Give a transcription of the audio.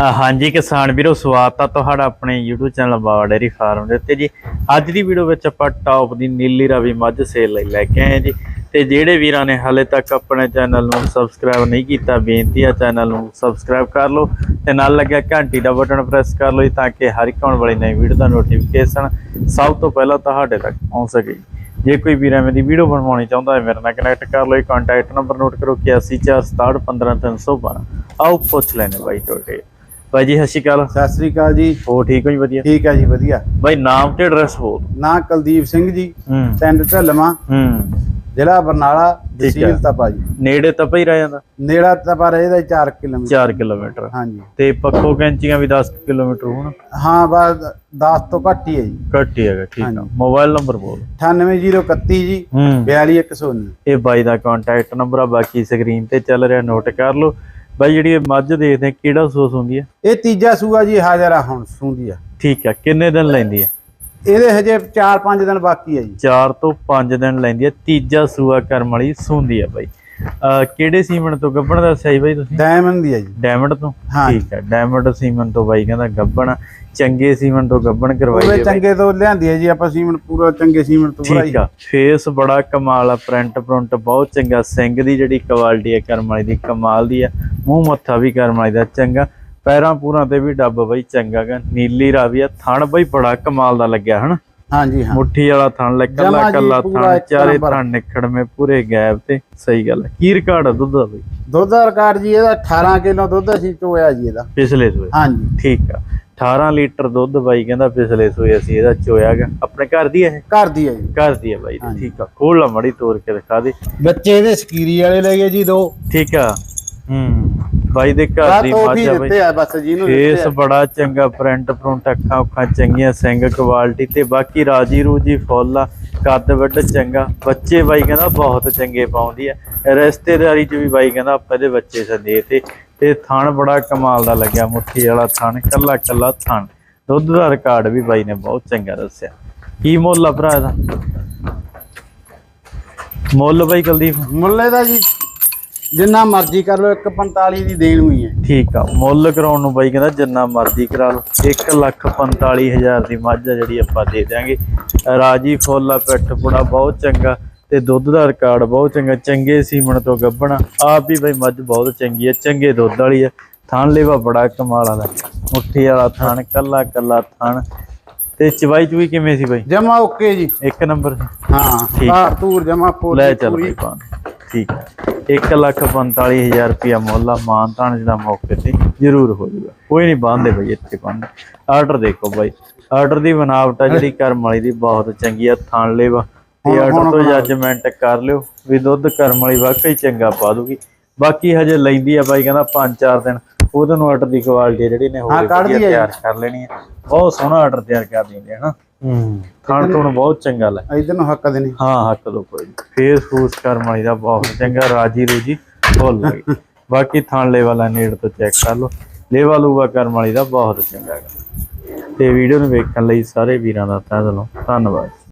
ਹਾਂਜੀ ਕਿਸਾਨ ਵੀਰੋ, ਸਵਾਗਤ ਆ ਤੁਹਾਡਾ ਆਪਣੇ YouTube channel Bawa dairy farm ਦੇ ਉੱਤੇ ਜੀ। ਅੱਜ ਦੀ ਵੀਡੀਓ ਵਿੱਚ ਆਪਾਂ ਟੌਪ ਦੀ ਨੀਲੀ ਰਾਵੀ ਮੱਝ ਸੇਲ ਲਈ ਲੈ ਕੇ ਆਏ ਹਾਂ ਜੀ। ਤੇ ਜਿਹੜੇ ਵੀਰਾਂ ਨੇ ਹਾਲੇ ਤੱਕ ਆਪਣੇ ਚੈਨਲ ਨੂੰ ਸਬਸਕ੍ਰਾਈਬ ਨਹੀਂ ਕੀਤਾ, ਬੇਨਤੀ ਆ ਚੈਨਲ ਨੂੰ ਸਬਸਕ੍ਰਾਈਬ ਕਰ ਲਓ ਤੇ ਨਾਲ ਲੱਗਿਆ ਘੰਟੀ ਦਾ ਬਟਨ ਪ੍ਰੈਸ ਕਰ ਲਓ ਜੀ ਤਾਂ ਕਿ ਹਰ ਇੱਕ ਆਉਣ ਵਾਲੀ ਨਵੀਂ ਵੀਡੀਓ ਦਾ ਨੋਟੀਫਿਕੇਸ਼ਨ ਸਭ ਤੋਂ ਪਹਿਲਾਂ ਤੁਹਾਡੇ ਤੱਕ ਪਹੁੰਚ ਸਕੇ ਜੇ। ਕੋਈ ਵੀਰ ਐਵੇਂ ਦੀ ਵੀਡੀਓ ਬਣਵਾਉਣੀ ਚਾਹੁੰਦਾ ਹੈ, ਮੇਰੇ ਨਾਲ ਕਨੈਕਟ ਕਰ ਲਓ ਇਹ ਕੰਟੈਕਟ ਨੰਬਰ ਨੋਟ ਕਰੋ 8146615312 ਆਓ ਪੁੱਛ ਲੈਣੇ ਬਾਈ ਤੁਹਾਡੇ। ਬਾਈ ਜੀ ਸਤਿ ਸ਼੍ਰੀ ਅਕਾਲ। ਸਤਿ ਸ੍ਰੀ ਅਕਾਲ ਜੀ। ਹੋ ਠੀਕ ਹੋ ਜੀ ਵਧੀਆ? ਠੀਕ ਹੈ ਜੀ ਵਧੀਆ। ਬਾਈ ਨਾਮ ਤੇ ਐਡਰੈਸ ਬੋਲ ਨਾਂ ਕੁਲਦੀਪ ਸਿੰਘ ਜੀ। ਹੂੰ। ਪਿੰਡ ਢਲਵਾਂ। ਹੂੰ। ਜ਼ਿਲ੍ਹਾ ਬਰਨਾਲਾ ਹੈ। ਤਹਿਸੀਲ ਤਪਾ ਜੀ। ਨੇੜੇ ਤਾਂ ਪਈ ਰਹਿ ਜਾਂਦਾ? ਨੇੜਾ ਤਪਾ ਰਹੇਦਾ 4 ਕਿਲੋਮੀਟਰ। 4 ਕਿਲੋਮੀਟਰ। ਹਾਂਜੀ। ਤੇ ਪੱਖੋ ਕੈਂਚੀਆਂ ਵੀ 10 ਕਿਲੋਮੀਟਰ ਹੋਣ? ਹਾਂ ਬਸ 10 ਤੋਂ ਘੱਟ ਹੀ ਹੈ ਜੀ। ਘੱਟ ਹੀ ਹੈਗਾ ਠੀਕ ਆ। ਹਾਂਜੀ। ਮੋਬਾਈਲ ਨੰਬਰ ਬੋਲ। 98031 ਜੀ ਹੂੰ। 42119 ਇਹ ਬਾਈ ਦਾ ਕੰਟੈਕਟ ਨੰਬਰ ਆ ਬਾਕੀ ਸਕਰੀਨ ਤੇ ਚੱਲ ਰਿਹਾ ਨੋਟ ਕਰ ਲਓ। ਬਾਈ ਜਿਹੜੀ ਇਹ ਮੱਝ ਦੇਖਦੇ ਆ, ਕਿਹੜਾ ਸੋਸ ਹੁੰਦੀ ਹੈ? ਇਹ ਤੀਜਾ ਸੂਆ ਜੀ ਹਾਜ਼ਰ ਆ ਹੁਣ ਸੂੰਦੀ ਆ। ਠੀਕ ਆ ਕਿੰਨੇ ਦਿਨ ਲੈਂਦੀ ਹੈ ਇਹਦੇ ਹਜੇ 4-5 ਦਿਨ ਬਾਕੀ ਹੈ ਜੀ। 4 ਤੋਂ 5 ਦਿਨ ਲੈਂਦੀ ਹੈ ਤੀਜਾ ਸੂਆ ਕਰਮ ਵਾਲੀ ਸੁੰਦੀ ਹੈ ਬਾਈ। ਕਿਹੜੇ ਸੀਮਨ ਤੋਂ ਗੱਬਣ ਦੱਸਿਆ ਜੀ ਬਾਈ ਤੁਸੀਂ? ਡਾਇਮੰਡ ਦੀ ਹੈ ਜੀ। ਡਾਇਮੰਡ ਤੋਂ। ਠੀਕ ਹੈ ਡਾਇਮੰਡ ਸੀਮਨ ਤੋਂ ਬਾਈ ਕਹਿੰਦਾ ਗੱਬਣ ਚੰਗੇ ਸੀਮਨ ਤੋਂ ਗੱਬਣ ਕਰਵਾਈ ਹੈ ਚੰਗੇ ਤੋਂ ਲਿਆਂਦੀ ਹੈ ਜੀ ਆਪਾਂ ਸੀਮਨ ਪੂਰਾ ਚੰਗੇ ਸੀਮਨ ਤੋਂ ਭਰਾਈ ਠੀਕ ਆ ਫੇਸ ਬੜਾ ਕਮਾਲ ਆ ਪ੍ਰਿੰਟ ਪ੍ਰਿੰਟ ਬਹੁਤ ਚੰਗਾ ਸਿੰਘ ਦੀ ਜਿਹੜੀ ਕੁਆਲਿਟੀ ਹੈ ਕਰਮ ਵਾਲੀ ਦੀ ਕਮਾਲ ਦੀ ਆ। ਮੂੰਹ ਮੱਥਾ ਵੀ ਕਰਮ ਵਾਲੀ ਦਾ ਚੰਗਾ ਪੈਰਾਂ ਪੂਰਾਂ ਤੇ ਵੀ ਡੱਬ ਬਈ ਚੰਗਾ ਗਾ ਨੀਲੀ ਰਾਵੀ ਆ ਥਣ ਬਈ ਬੜਾ ਕਮਾਲ ਦਾ ਲੱਗਿਆ ਹਨਾ? ਹਾਂਜੀ ਹਾਂ। ਮੁੱਠੀ ਵਾਲਾ ਥਣ ਲੈ ਕੱਲਾ ਕੱਲਾ ਥਣ ਚਾਰੇ। ਥਣ ਨਿਖੜਵੇਂ ਪੂਰੇ ਗੈਪ ਤੇ ਸਹੀ ਗੱਲ ਹੈ। ਕੀ ਰਿਕਾਰਡ ਆ ਦੁੱਧ ਦਾ ਬਈ। ਦੁੱਧ ਦਾ ਰਿਕਾਰਡ ਜੀ ਇਹਦਾ 18 ਕਿਲੋ ਦੁੱਧ ਅਸੀਂ ਚੋਇਆ ਜੀ ਇਹਦਾ। ਪਿਛਲੇ ਸੂਏ। ਹਾਂਜੀ। ਠੀਕ ਆ। 18 ਲੀਟਰ ਦੁੱਧ ਬਾਈ ਕਹਿੰਦਾ ਪਿਛਲੇ ਸੂਏ ਅਸੀਂ ਇਹਦਾ ਚੋਇਆਗਾ ਆਪਣੇ ਘਰ ਦੀ ਹੈ ਘਰ ਦੀ ਹੈ ਜੀ। ਘਰ ਦੀ ਹੈ ਬਾਈ। ਠੀਕ ਆ। ਖੋਲ ਲਾ ਮੜੀ ਤੋੜ ਕੇ ਦਿਖਾ ਦੇ। ਬੱਚੇ ਇਹਦੇ ਸਕੀਰੀ ਵਾਲੇ ਲੈ ਗਏ ਜੀ ਦੋ। ਠੀਕ ਆ। ਹੂੰ। ਬਾਈ ਦੇ ਘਰ ਦੀ ਮੱਝ ਆ ਬਾਈ। ਬਸ ਜਿਹਨੂੰ ਫੇਸ ਦਿੱਤੇ ਆ। ਬੜਾ ਚੰਗਾ ਪ੍ਰਿੰਟ ਪ੍ਰਿੰਟ ਅੱਖਾਂ ਅੱਖਾਂ ਚੰਗੀਆਂ ਸਿੰਘ ਕੁਆਲਿਟੀ ਤੇ ਬਾਕੀ ਰਾਜੀ ਰੂਜੀ ਫੁੱਲ ਆ ਕੱਦ ਵੱਡ ਚੰਗਾ। ਬੱਚੇ ਬਾਈ ਕਹਿੰਦਾ ਬਹੁਤ ਚੰਗੇ ਪਾਉਂਦੀ ਆ। ਰਿਸ਼ਤੇਦਾਰੀ ਚ ਵੀ ਬਾਈ ਕਹਿੰਦਾ ਆਪਾਂ ਇਹਦੇ ਬੱਚੇ ਸਦੇ ਤੇ। ਤੇ ਥਣ ਬੜਾ ਕਮਾਲ ਦਾ ਲੱਗਿਆ ਮੁੱਠੀ ਵਾਲਾ ਥਣ ਕੱਲਾ ਕੱਲਾ ਥਣ। ਦੁੱਧ ਦਾ ਰਿਕਾਰਡ ਵੀ ਬਾਈ ਨੇ ਬਹੁਤ ਚੰਗਾ ਦੱਸਿਆ। ਕੀ ਮੁੱਲ ਆ ਭਰਾ ਇਹਦਾ? ਮੁੱਲ ਬਾਈ ਕੁਲਦੀਪ? ਮੁੱਲੇ ਦਾ ਜੀ ਜਿੰਨਾ ਮਰਜ਼ੀ ਕਰ ਲਓ 145 ਦੀ ਦੇਣ ਹੋਈ ਹੈ। ਠੀਕ ਆ ਮੁੱਲ ਕਰਾਉਣ ਨੂੰ ਬਾਈ ਕਹਿੰਦਾ ਜਿੰਨਾ ਮਰਜ਼ੀ ਕਰਾ ਲਓ। 145000 ਦੀ ਮੱਝ ਆ ਜਿਹੜੀ ਆਪਾਂ ਦੇ ਦਿਆਂਗੇ। ਰਾਜੀ ਫੁੱਲ ਆ ਪਿੱਠ ਪੁੜਾ ਬਹੁਤ ਚੰਗਾ ਤੇ ਦੁੱਧ ਦਾ ਰਿਕਾਰਡ ਬਹੁਤ ਚੰਗਾ ਚੰਗੇ ਸੀਮਣ ਤੋਂ ਗੱਭਣਾ। ਆਪ ਵੀ ਬਾਈ ਮੱਝ ਬਹੁਤ ਚੰਗੀ ਹੈ ਚੰਗੇ ਦੁੱਧ ਵਾਲੀ ਹੈ ਥਣ ਲੇਵਾ ਬੜਾ ਕਮਾਲ ਵਾਲਾ ਮੁੱਠੀ ਵਾਲਾ ਥਣ ਕੱਲਾ ਕੱਲਾ ਥਣ। ਤੇ ਚਵਾਈ ਚੁਈ ਕਿਵੇਂ ਸੀ ਬਾਈ? ਜਮਾ ਓਕੇ ਜੀ। ਇੱਕ ਨੰਬਰ ਹਾਂ ਠੀਕ। ਭਾਰ ਤੂਰ ਜਮਾ ਪੋਲੀ ਲੈ ਚੱਲ ਪੂਰੀ। ਬਈ ਪਾਣ ਠੀਕ ਹੈ। 145000 ਰੁਪਿਆ ਮੁੱਲ ਆ ਮਾਨ ਤਾਣ ਜਿਹੜਾ ਮੌਕੇ ਤੇ ਜ਼ਰੂਰ ਹੋ ਜਾਊਗਾ। ਕੋਈ ਨਹੀਂ ਬੰਦੇ ਬਈ ਇੱਥੇ ਬੰਦ ਆਰਡਰ ਦੇਖੋ ਬਾਈ। ਆਰਡਰ ਦੀ ਬਨਾਵਟ ਆ ਜਿਹੜੀ ਕਰਮ ਵਾਲੀ ਦੀ ਬਹੁਤ ਚੰਗੀ ਆ ਥਾਣ ਲੇਵਾ। ਤੇ ਆਰਡਰ ਤੋਂ ਜੱਜਮੈਂਟ ਕਰ ਲਿਓ ਵੀ ਦੁੱਧ ਕਰਮ ਵਾਲੀ ਵਾਕਈ ਚੰਗਾ ਪਾ ਦੂਗੀ। ਬਾਕੀ ਹਜੇ ਲੈਂਦੀ ਆ ਬਾਈ ਕਹਿੰਦਾ 5-4 ਦਿਨ। ਉਹਦੇ ਨੂੰ ਆਰਡਰ ਦੀ ਕੁਆਲਿਟੀ ਜਿਹੜੀ ਨੇ ਹੋਰ ਹਾਂ। ਤਿਆਰ ਕਰ ਲੈਣੀ ਆ। ਬਹੁਤ ਸੋਹਣਾ ਆਰਡਰ ਤਿਆਰ ਕਰ ਦਿੰਦੇ ਹਨਾ ਹੂੰ। ਖਾਣ ਤੋਂ ਬਹੁਤ ਚੰਗਾ ਲੈ। ਇਧਰ ਨੂੰ ਹੱਕ ਦੇ ਨਹੀਂ ਹਾਂ ਹੱਕ ਦੋ ਕੋਈ ਫੇਸ ਫੂਸ ਕਰਮ ਵਾਲੀ ਦਾ ਬਹੁਤ ਚੰਗਾ, ਰਾਜੀ ਰੂਜੀ ਫੁੱਲ ਲੱਗੀ ਬਾਕੀ ਥਾਣ ਲੈਵਲ ਵਾਲਾ ਨੇੜ ਤੋਂ ਚੈੱਕ ਕਰ ਲਓ। ਲੇਵਾ ਲੂਵਾ ਕਰਮ ਵਾਲੀ ਦਾ ਬਹੁਤ ਚੰਗਾ ਹੈਗਾ ਤੇ ਵੀਡੀਓ ਨੂੰ ਵੇਖਣ ਲਈ ਸਾਰੇ ਵੀਰਾਂ ਦਾ ਤਹਿ ਦਿਲੋਂ ਧੰਨਵਾਦ।